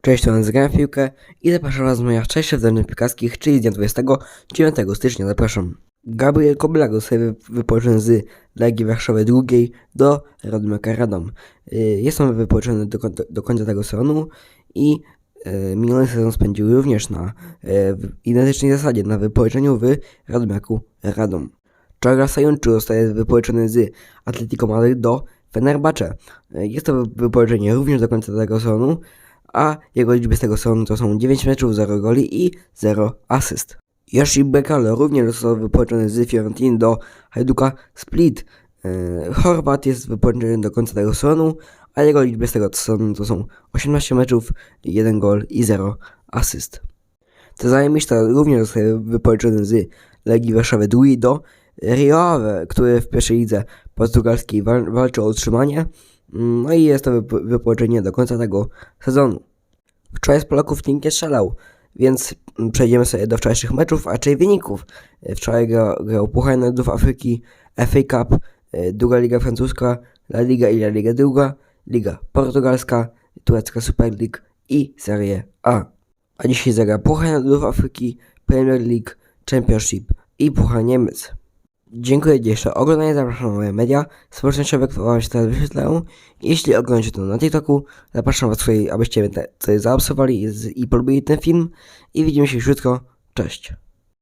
Cześć, to nazywam piłkę i zapraszam was do moich wcześniejszych wydarzeń piłkarskich, czyli z dnia 29 stycznia zapraszam. Gabriel Koblar zostaje wy- wypożyczony z Legii Warszawy II do Radomia Radom. Y, Jest on wypożyczony do, do końca tego sezonu i y, miniony sezon spędził również na w identycznej zasadzie, na wypożyczeniu w Radomiaku Radom. Czaga Sayuncu zostaje wypożyczony z Atletico Madryt do Fenerbahce. Jest to wy- wypożyczenie również do końca tego sezonu, a jego liczby z tego sezonu to są 9 meczów, 0 goli i 0 asyst. Yoshi Bekalo również został wypożyczony z Fiorentiny do Hajduka Split. Yy, Chorwat jest wypożyczony do końca tego sezonu, a jego liczby z tego sezonu to są 18 meczów, 1 gol i 0 asyst. Cezary Miszta również zostaje wypożyczony z Legii Warszawy II do Rio który w pierwszej lidze portugalskiej wal- walczy o utrzymanie. Mm, No i jest to wypo- do końca tego sezonu. Wczoraj z Polaków nikt nie strzelał, więc przejdziemy sobie do wczorajszych meczów, a czyli wyników. E, Wczoraj grał, grał Puchar Narodów Afryki, FA Cup, e, druga liga francuska, La Liga i La Liga druga, liga portugalska, turecka Super League i Serie A. A dzisiaj zagra Puchar Narodów Afryki, Premier League, Championship i Puchar Niemiec. Dziękuję Ci za oglądanie, zapraszam na moje media społecznościowe, które się teraz wyświetlają. Jeśli oglądacie to na TikToku, zapraszam Was tutaj, abyście mnie zaobserwowali i i polubili ten film. I widzimy się już jutro. Cześć.